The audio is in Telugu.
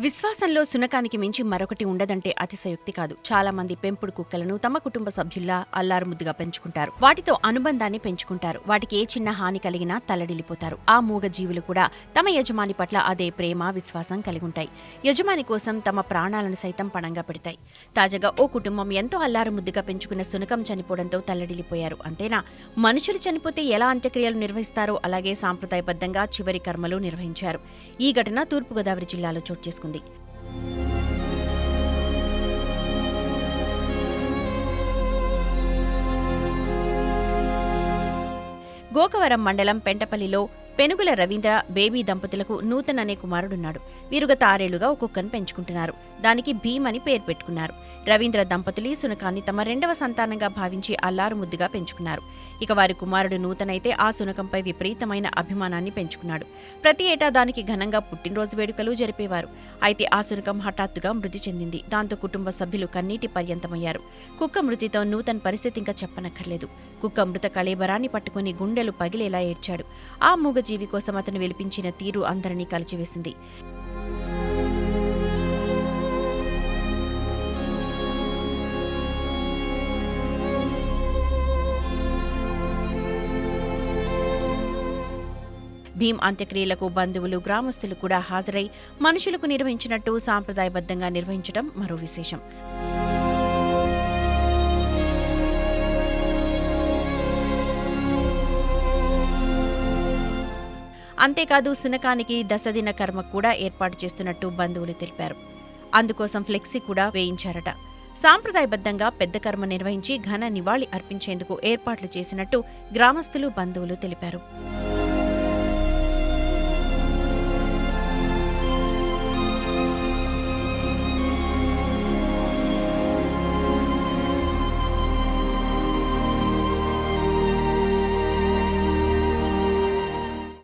విశ్వాసంలో సునకానికి మించి మరొకటి ఉండదంటే అతిశయోక్తి కాదు. చాలా మంది పెంపుడు కుక్కలను తమ కుటుంబ సభ్యుల్లా అల్లారుముద్దుగా పెంచుకుంటారు. వాటితో అనుబంధాన్ని పెంచుకుంటారు. వాటికి ఏ చిన్న హాని కలిగినా తల్లడిల్లిపోతారు. ఆ మూగ జీవులు కూడా తమ యజమాని పట్ల అదే ప్రేమ విశ్వాసం కలిగి ఉంటాయి. యజమాని కోసం తమ ప్రాణాలను సైతం పణంగా పెడతాయి. తాజాగా ఓ కుటుంబం ఎంతో అల్లారు ముద్దుగా పెంచుకున్న సునకం చనిపోవడంతో తల్లడిల్లిపోయారు. అంతేనా? మనుషులు చనిపోతే ఎలా అంత్యక్రియలు నిర్వహిస్తారో అలాగే సాంప్రదాయబద్ధంగా చివరి కర్మలు నిర్వహించారు. ఈ ఘటన తూర్పుగోదావరి జిల్లాలో చోటు చేసుకుంది. గోకవరం మండలం పెంటపల్లిలో పెనుగుల రవీంద్ర బేబీ దంపతులకు నూతన్ అనే కుమారుడున్నాడు. వీరు గత ఆరేళ్ళుగా ఒక్కొక్కరిని పెంచుకుంటున్నారు. దానికి భీమ్ అని పేరు పెట్టుకున్నారు. రవీంద్ర దంపతులు ఈ సునకాన్ని తమ రెండవ సంతానంగా భావించి అల్లారు ముద్దుగా పెంచుకున్నారు. ఇక వారి కుమారుడు నూతన్ అయితే ఆ సునకంపై విపరీతమైన అభిమానాన్ని పెంచుకున్నాడు. ప్రతి ఏటా దానికి ఘనంగా పుట్టినరోజు వేడుకలు జరిపేవారు. అయితే ఆ సునకం హఠాత్తుగా మృతి చెందింది. దాంతో కుటుంబ సభ్యులు కన్నీటి పర్యంతమయ్యారు. కుక్క మృతితో నూతన్ పరిస్థితి ఇంకా చెప్పనక్కర్లేదు. కుక్క మృత కళేబరాన్ని పట్టుకుని గుండెలు పగిలేలా ఏడ్చాడు. ఆ జీవి కోసం అతను వెలిపించిన తీరు అందరినీ కలిచివేసింది. భీమ్ అంత్యక్రియలకు బంధువులు గ్రామస్తులు కూడా హాజరై మనుషులకు నిర్వహించినట్టు సాంప్రదాయబద్ధంగా నిర్వహించడం మరో విశేషం. అంతేకాదు సునకానికి దశదిన కర్మ కూడా ఏర్పాటు చేస్తున్నట్టు బంధువులు తెలిపారు. అందుకోసం ఫ్లెక్సీ కూడా వేయించారట. సాంప్రదాయబద్ధంగా పెద్ద కర్మ నిర్వహించి ఘన నివాళి అర్పించేందుకు ఏర్పాట్లు చేసినట్టు గ్రామస్తులు బంధువులు తెలిపారు.